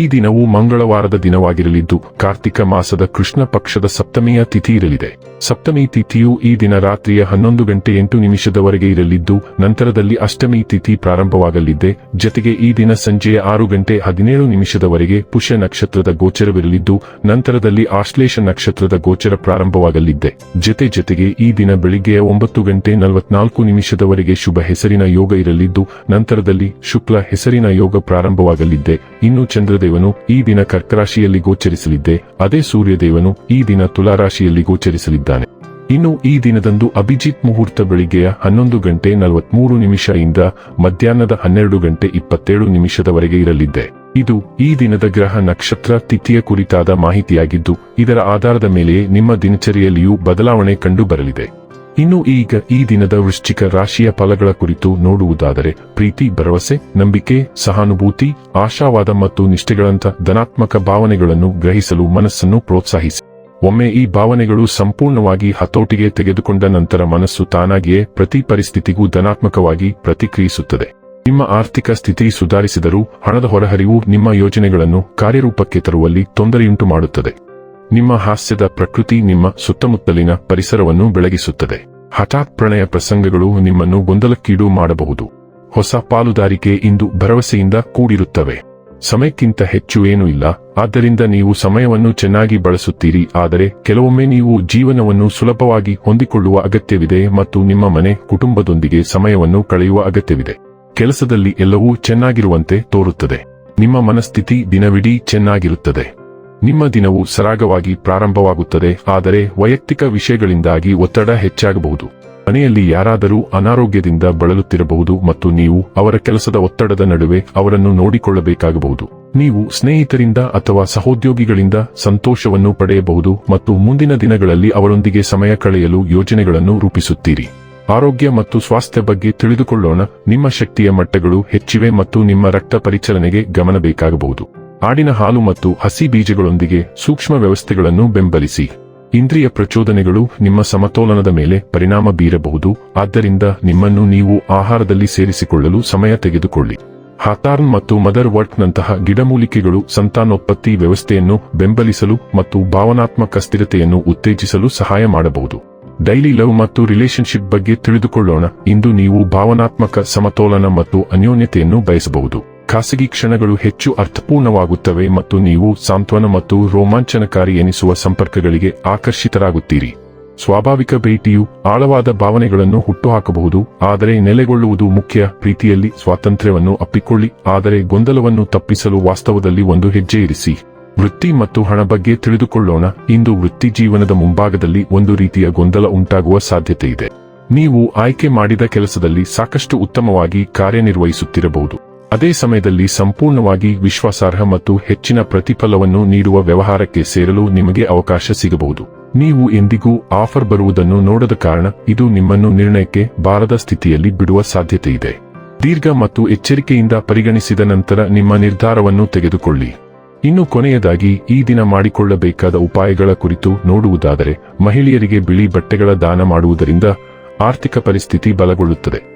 ಈ ದಿನವು ಮಂಗಳವಾರದ ದಿನವಾಗಿರಲಿದ್ದು, ಕಾರ್ತಿಕ ಮಾಸದ ಕೃಷ್ಣ ಪಕ್ಷದ ಸಪ್ತಮಿಯ ತಿಥಿ ಇರಲಿದೆ. ಸಪ್ತಮಿ ತಿಥಿಯು ಈ ದಿನ ರಾತ್ರಿಯ ಹನ್ನೊಂದು ಗಂಟೆ ಎಂಟು ನಿಮಿಷದವರೆಗೆ ಇರಲಿದ್ದು, ನಂತರದಲ್ಲಿ ಅಷ್ಟಮಿ ತಿಥಿ ಪ್ರಾರಂಭವಾಗಲಿದ್ದೆ ಜತೆಗೆ ಈ ದಿನ ಸಂಜೆಯ ಆರು ಗಂಟೆ ಹದಿನೇಳು ನಿಮಿಷದವರೆಗೆ ಪುಷ್ಯ ನಕ್ಷತ್ರದ ಗೋಚರವಿರಲಿದ್ದು, ನಂತರದಲ್ಲಿ ಆಶ್ಲೇಷ ನಕ್ಷತ್ರದ ಗೋಚರ ಪ್ರಾರಂಭವಾಗಲಿದ್ದೆ ಜತೆ ಜತೆಗೆ ಈ ದಿನ ಬೆಳಿಗ್ಗೆಯ ಒಂಬತ್ತು ಗಂಟೆ ನಲವತ್ನಾಲ್ಕು ನಿಮಿಷದವರೆಗೆ ಶುಭ ಹೆಸರಿನ ಯೋಗ ಇರಲಿದ್ದು, ನಂತರದಲ್ಲಿ ಶುಕ್ಲ ಹೆಸರಿನ ಯೋಗ ಪ್ರಾರಂಭವಾಗಲಿದ್ದೆ ಇನ್ನು ಚಂದ್ರದೇವನು ಈ ದಿನ ಕರ್ಕರಾಶಿಯಲ್ಲಿ ಗೋಚರಿಸಲಿದ್ದೆ, ಅದೇ ಸೂರ್ಯದೇವನು ಈ ದಿನ ತುಲಾರಾಶಿಯಲ್ಲಿ ಗೋಚರಿಸಲಿದ್ದಾನೆ. ಇನ್ನು ಈ ದಿನದಂದು ಅಭಿಜಿತ್ ಮುಹೂರ್ತ ಬೆಳಿಗ್ಗೆಯ ಹನ್ನೊಂದು ಗಂಟೆ ನಲವತ್ಮೂರು ಇಂದ ಮಧ್ಯಾಹ್ನದ ಹನ್ನೆರಡು ಗಂಟೆ ಇಪ್ಪತ್ತೇಳು ನಿಮಿಷದವರೆಗೆ ಇರಲಿದ್ದೆ. ಇದು ಈ ದಿನದ ಗ್ರಹ ನಕ್ಷತ್ರ ತಿಥಿಯ ಕುರಿತಾದ ಮಾಹಿತಿಯಾಗಿದ್ದು, ಇದರ ಆಧಾರದ ಮೇಲೆಯೇ ನಿಮ್ಮ ದಿನಚರಿಯಲ್ಲಿಯೂ ಬದಲಾವಣೆ ಕಂಡು ಬರಲಿದೆ ಇನ್ನು ಈಗ ಈ ದಿನದ ವೃಶ್ಚಿಕ ರಾಶಿಯ ಫಲಗಳ ಕುರಿತು ನೋಡುವುದಾದರೆ ಪ್ರೀತಿ, ಭರವಸೆ, ನಂಬಿಕೆ, ಸಹಾನುಭೂತಿ, ಆಶಾವಾದ ಮತ್ತು ನಿಷ್ಠೆಗಳಂತಹ ಧನಾತ್ಮಕ ಭಾವನೆಗಳನ್ನು ಗ್ರಹಿಸಲು ಮನಸ್ಸನ್ನು ಪ್ರೋತ್ಸಾಹಿಸಿ. ಒಮ್ಮೆ ಈ ಭಾವನೆಗಳು ಸಂಪೂರ್ಣವಾಗಿ ಹತೋಟಿಗೆ ತೆಗೆದುಕೊಂಡ ನಂತರ ಮನಸ್ಸು ತಾನಾಗಿಯೇ ಪ್ರತಿ ಪರಿಸ್ಥಿತಿಗೂ ಧನಾತ್ಮಕವಾಗಿ ಪ್ರತಿಕ್ರಿಯಿಸುತ್ತದೆ. ನಿಮ್ಮ ಆರ್ಥಿಕ ಸ್ಥಿತಿ ಸುಧಾರಿಸಿದರೂ ಹಣದ ಹೊರಹರಿವು ನಿಮ್ಮ ಯೋಜನೆಗಳನ್ನು ಕಾರ್ಯರೂಪಕ್ಕೆ ತರುವಲ್ಲಿ ತೊಂದರೆಯುಂಟು ಮಾಡುತ್ತದೆ ನಿಮ್ಮ ಹಾಸ್ಯದ ಪ್ರಕೃತಿ ನಿಮ್ಮ ಸುತ್ತಮುತ್ತಲಿನ ಪರಿಸರವನ್ನು ಬೆಳಗಿಸುತ್ತದೆ. ಹಠಾತ್ ಪ್ರಣಯ ಪ್ರಸಂಗಗಳು ನಿಮ್ಮನ್ನು ಗೊಂದಲಕ್ಕೀಡು ಮಾಡಬಹುದು. ಹೊಸ ಪಾಲುದಾರಿಕೆ ಇಂದು ಭರವಸೆಯಿಂದ ಕೂಡಿರುತ್ತವೆ. ಸಮಯಕ್ಕಿಂತ ಹೆಚ್ಚು ಏನೂ ಇಲ್ಲ. ಆದ್ದರಿಂದ ನೀವು ಸಮಯವನ್ನು ಚೆನ್ನಾಗಿ ಬಳಸುತ್ತೀರಿ. ಆದರೆ ಕೆಲವೊಮ್ಮೆ ನೀವು ಜೀವನವನ್ನು ಸುಲಭವಾಗಿ ಹೊಂದಿಕೊಳ್ಳುವ ಅಗತ್ಯವಿದೆ ಮತ್ತು ನಿಮ್ಮ ಮನೆ, ಕುಟುಂಬದೊಂದಿಗೆ ಸಮಯವನ್ನು ಕಳೆಯುವ ಅಗತ್ಯವಿದೆ. ಕೆಲಸದಲ್ಲಿ ಎಲ್ಲವೂ ಚೆನ್ನಾಗಿರುವಂತೆ ತೋರುತ್ತದೆ. ನಿಮ್ಮ ಮನಸ್ಥಿತಿ ದಿನವಿಡೀ ಚೆನ್ನಾಗಿರುತ್ತದೆ. ನಿಮ್ಮ ದಿನವು ಸರಾಗವಾಗಿ ಪ್ರಾರಂಭವಾಗುತ್ತದೆ, ಆದರೆ ವೈಯಕ್ತಿಕ ವಿಷಯಗಳಿಂದಾಗಿ ಒತ್ತಡ ಹೆಚ್ಚಾಗಬಹುದು. ಮನೆಯಲ್ಲಿ ಯಾರಾದರೂ ಅನಾರೋಗ್ಯದಿಂದ ಬಳಲುತ್ತಿರಬಹುದು ಮತ್ತು ನೀವು ಅವರ ಕೆಲಸದ ಒತ್ತಡದ ನಡುವೆ ಅವರನ್ನು ನೋಡಿಕೊಳ್ಳಬೇಕಾಗಬಹುದು. ನೀವು ಸ್ನೇಹಿತರಿಂದ ಅಥವಾ ಸಹೋದ್ಯೋಗಿಗಳಿಂದ ಸಂತೋಷವನ್ನು ಪಡೆಯಬಹುದು ಮತ್ತು ಮುಂದಿನ ದಿನಗಳಲ್ಲಿ ಅವರೊಂದಿಗೆ ಸಮಯ ಕಳೆಯಲು ಯೋಜನೆಗಳನ್ನು ರೂಪಿಸುತ್ತೀರಿ. ಆರೋಗ್ಯ ಮತ್ತು ಸ್ವಾಸ್ಥ್ಯ ಬಗ್ಗೆ ತಿಳಿದುಕೊಳ್ಳೋಣ, ನಿಮ್ಮ ಶಕ್ತಿಯ ಮಟ್ಟಗಳು ಹೆಚ್ಚಿವೆ ಮತ್ತು ನಿಮ್ಮ ರಕ್ತ ಪರಿಚಲನೆಗೆ ಗಮನ ಬೇಕಾಗಬಹುದು. ಆಡಿನ ಹಾಲು ಮತ್ತು ಹಸಿ ಬೀಜಗಳೊಂದಿಗೆ ಸೂಕ್ಷ್ಮ ವ್ಯವಸ್ಥೆಗಳನ್ನು ಬೆಂಬಲಿಸಿ. ಇಂದ್ರಿಯ ಪ್ರಚೋದನೆಗಳು ನಿಮ್ಮ ಸಮತೋಲನದ ಮೇಲೆ ಪರಿಣಾಮ ಬೀರಬಹುದು, ಆದ್ದರಿಂದ ನಿಮ್ಮನ್ನು ನೀವು ಆಹಾರದಲ್ಲಿ ಸೇರಿಸಿಕೊಳ್ಳಲು ಸಮಯ ತೆಗೆದುಕೊಳ್ಳಿ. ಹಾತಾರ್ನ್ ಮತ್ತು ಮದರ್ ವರ್ಟ್ನಂತಹ ಗಿಡಮೂಲಿಕೆಗಳು ಸಂತಾನೋತ್ಪತ್ತಿ ವ್ಯವಸ್ಥೆಯನ್ನು ಬೆಂಬಲಿಸಲು ಮತ್ತು ಭಾವನಾತ್ಮಕ ಸ್ಥಿರತೆಯನ್ನು ಉತ್ತೇಜಿಸಲು ಸಹಾಯ ಮಾಡಬಹುದು. ಡೈಲಿ ಲವ್ ಮತ್ತು ರಿಲೇಶನ್ಶಿಪ್ ಬಗ್ಗೆ ತಿಳಿದುಕೊಳ್ಳೋಣ. ಇಂದು ನೀವು ಭಾವನಾತ್ಮಕ ಸಮತೋಲನ ಮತ್ತು ಅನ್ಯೋನ್ಯತೆಯನ್ನು ಬಯಸಬಹುದು. ಖಾಸಗಿ ಕ್ಷಣಗಳು ಹೆಚ್ಚು ಅರ್ಥಪೂರ್ಣವಾಗುತ್ತವೆ ಮತ್ತು ನೀವು ಸಾಂತ್ವನ ಮತ್ತು ರೋಮಾಂಚನಕಾರಿ ಎನಿಸುವ ಸಂಪರ್ಕಗಳಿಗೆ ಆಕರ್ಷಿತರಾಗುತ್ತೀರಿ. ಸ್ವಾಭಾವಿಕ ಭೇಟಿಯು ಆಳವಾದ ಭಾವನೆಗಳನ್ನು ಹುಟ್ಟುಹಾಕಬಹುದು, ಆದರೆ ನೆಲೆಗೊಳ್ಳುವುದು ಮುಖ್ಯ ಪ್ರೀತಿಯಲ್ಲಿ ಸ್ವಾತಂತ್ರ್ಯವನ್ನು ಅಪ್ಪಿಕೊಳ್ಳಿ, ಆದರೆ ಗೊಂದಲವನ್ನು ತಪ್ಪಿಸಲು ವಾಸ್ತವದಲ್ಲಿ ಒಂದು ಹೆಜ್ಜೆ ಇರಿಸಿ. ವೃತ್ತಿ ಮತ್ತು ಹಣ ಬಗ್ಗೆ ತಿಳಿದುಕೊಳ್ಳೋಣ, ಇಂದು ವೃತ್ತಿ ಜೀವನದ ಮುಂಭಾಗದಲ್ಲಿ ಒಂದು ರೀತಿಯ ಗೊಂದಲ ಉಂಟಾಗುವ ಸಾಧ್ಯತೆ ಇದೆ. ನೀವು ಆಯ್ಕೆ ಮಾಡಿದ ಕೆಲಸದಲ್ಲಿ ಸಾಕಷ್ಟು ಉತ್ತಮವಾಗಿ ಕಾರ್ಯನಿರ್ವಹಿಸುತ್ತಿರಬಹುದು. ಅದೇ ಸಮಯದಲ್ಲಿ ಸಂಪೂರ್ಣವಾಗಿ ವಿಶ್ವಾಸಾರ್ಹ ಮತ್ತು ಹೆಚ್ಚಿನ ಪ್ರತಿಫಲವನ್ನು ನೀಡುವ ವ್ಯವಹಾರಕ್ಕೆ ಸೇರಲು ನಿಮಗೆ ಅವಕಾಶ ಸಿಗಬಹುದು. ನೀವು ಎಂದಿಗೂ ಆಫರ್ ಬರುವುದನ್ನು ನೋಡದ ಕಾರಣ ಇದು ನಿಮ್ಮನ್ನು ನಿರ್ಣಯಕ್ಕೆ ಬಾರದ ಸ್ಥಿತಿಯಲ್ಲಿ ಬಿಡುವ ಸಾಧ್ಯತೆ ಇದೆ ದೀರ್ಘ ಮತ್ತು ಎಚ್ಚರಿಕೆಯಿಂದ ಪರಿಗಣಿಸಿದ ನಂತರ ನಿಮ್ಮ ನಿರ್ಧಾರವನ್ನು ತೆಗೆದುಕೊಳ್ಳಿ. ಇನ್ನು ಕೊನೆಯದಾಗಿ, ಈ ದಿನ ಮಾಡಿಕೊಳ್ಳಬೇಕಾದ ಉಪಾಯಗಳ ಕುರಿತು ನೋಡುವುದಾದರೆ, ಮಹಿಳೆಯರಿಗೆ ಬಿಳಿ ಬಟ್ಟೆಗಳ ದಾನ ಮಾಡುವುದರಿಂದ ಆರ್ಥಿಕ ಪರಿಸ್ಥಿತಿ ಬಲಗೊಳ್ಳುತ್ತದೆ.